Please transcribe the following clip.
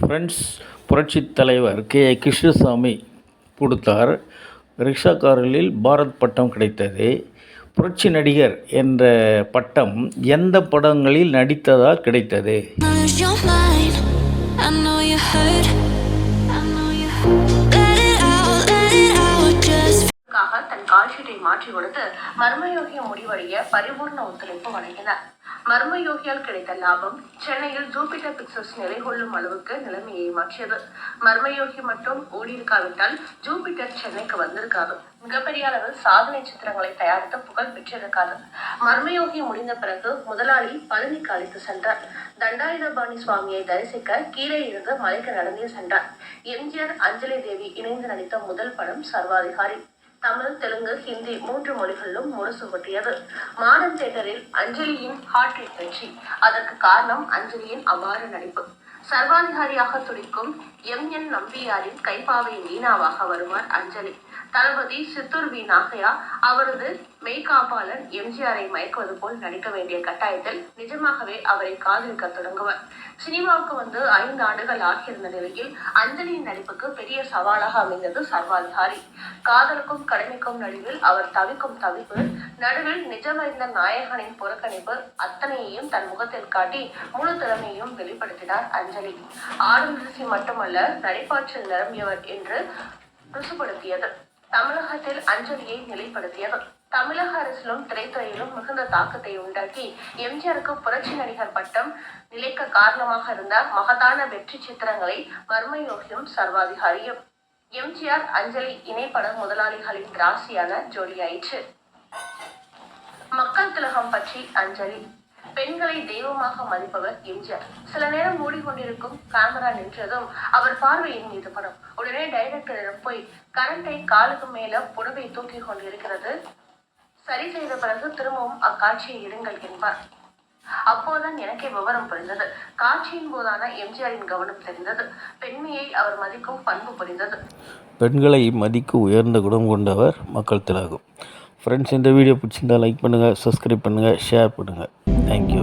Friends புரட்சித் தலைவர் K. Krishnasamy கொடுத்தார். ரிக்ஷாக்காரர்களில் பாரத் பட்டம் கிடைத்தது. புரட்சி நடிகர் என்ற பட்டம் எந்த படங்களில் நடித்ததால் கிடைத்தது? கால்ஷீட்டை மாற்றி கொடுத்து மர்மயோகிய முடிவடைய பரிபூர்ண ஒத்துழைப்பு வழங்கினார். மர்மயோகியால் கிடைத்த லாபம் சென்னையில் ஜூபிட்டர் பிக்சர்ஸ் நிலை கொள்ளும் அளவுக்கு நிலைமையை மாற்றியது. மர்மயோகி மட்டும் ஓடியிருக்காவிட்டால் ஜூபிட்டர் சென்னைக்கு வந்திருக்காது. மிகப்பெரிய அளவில் சாதனை சித்திரங்களை தயாரித்து புகழ் பெற்றிருக்காது. மர்மயோகி முடிந்த பிறகு முதலாளி பழனிக்கு அழைத்து சென்றார். தண்டாயுதபாணி சுவாமியை தரிசிக்க கீழே இருந்து மலைக்கு நடந்தே சென்றார். எம்ஜிஆர் அஞ்சலி தேவி இணைந்து நடித்த முதல் படம் சர்வாதிகாரி. தமிழ் தெலுங்கு ஹிந்தி மூன்று மொழிகளிலும் முரசுகட்டியது மாடர்ன் தியேட்டரில் அஞ்சலியின் ஹார்ட் ரேட் வெற்றி. அதற்கு காரணம் அஞ்சலியின் அபார நடிப்பு. சர்வாதிகாரியாக துடிக்கும் எம் என் நம்பியாரின் கைப்பாவை மீனாவாக வருவார் அஞ்சலி. தளபதி சித்தூர் வி. நாகையா அவரது மெய்காப்பாளன் எம்ஜிஆரை மயக்குவது போல் நடிக்க வேண்டிய கட்டாயத்தில் நிஜமாகவே அவரை காதலிக்க தொடங்குவார். சினிமாவுக்கு வந்து ஐந்து ஆண்டுகள் ஆகியிருந்த நிலையில் அஞ்சலியின் நடிப்புக்கு பெரிய சவாலாக அமைந்தது சர்வாதிகாரி. காதலுக்கும் கடமைக்கும் நடுவில் அவர் தவிக்கும் தவிப்பு நடுவில் நிஜமறிந்த நாயகனின் புறக்கணிப்பு அத்தனையையும் தன் முகத்தில் காட்டி முழு திறமையையும் வெளிப்படுத்தினார் அஞ்சலி. ஆடும் ருசி மட்டுமல்ல நடிப்பாற்றல் நிரம்பியவர் என்று ருசுப்படுத்தியது. தமிழகத்தில் அஞ்சலியை நிலைப்படுத்தியது தமிழக அரசிலும் திரைத்துறையிலும் மிகுந்த தாக்கத்தை உண்டாக்கி எம்ஜிஆருக்கு புரட்சி நடிகர் பட்டம் நிலைக்க காரணமாக இருந்த மகத்தான வெற்றி சித்திரங்களை மர்மயோகியும் சர்வாதிகாரியும். எம்ஜிஆர் அஞ்சலி இணைப்பட முதலாளிகளின் ராசியான ஜோடியாயிற்று. மக்கள் திலகம் பற்றி அஞ்சலி. பெண்களை தெய்வமாக மதிப்பவர் எம்ஜிஆர். சில நேரம் மூடிக்கொண்டிருக்கும் கேமரா நின்றதும் அவர் பார்வையின் மீது படம். உடனே டைரக்டரிடம் போய் கரண்டை காலுக்கு மேல புடவை தூக்கி கொண்டிருக்கிறது. சரி செய்த பிறகு திரும்பவும் அக்காட்சியை இடுங்கள் என்பார். அப்போதுதான் எனக்கே விவரம் புரிந்தது. காட்சியின் போதான எம்ஜிஆரின் கவனம் தெரிந்தது. பெண்மையை அவர் மதிக்கும் பண்பு புரிந்தது. பெண்களை மதிக்க உயர்ந்த குணம் கொண்டவர் மக்கள் திலகம். ஃப்ரெண்ட்ஸ் இந்த வீடியோ பிடிச்சிருந்தால் லைக் பண்ணுங்கள் சப்ஸ்கிரைப் பண்ணுங்கள் ஷேர் பண்ணுங்கள் தேங்க்யூ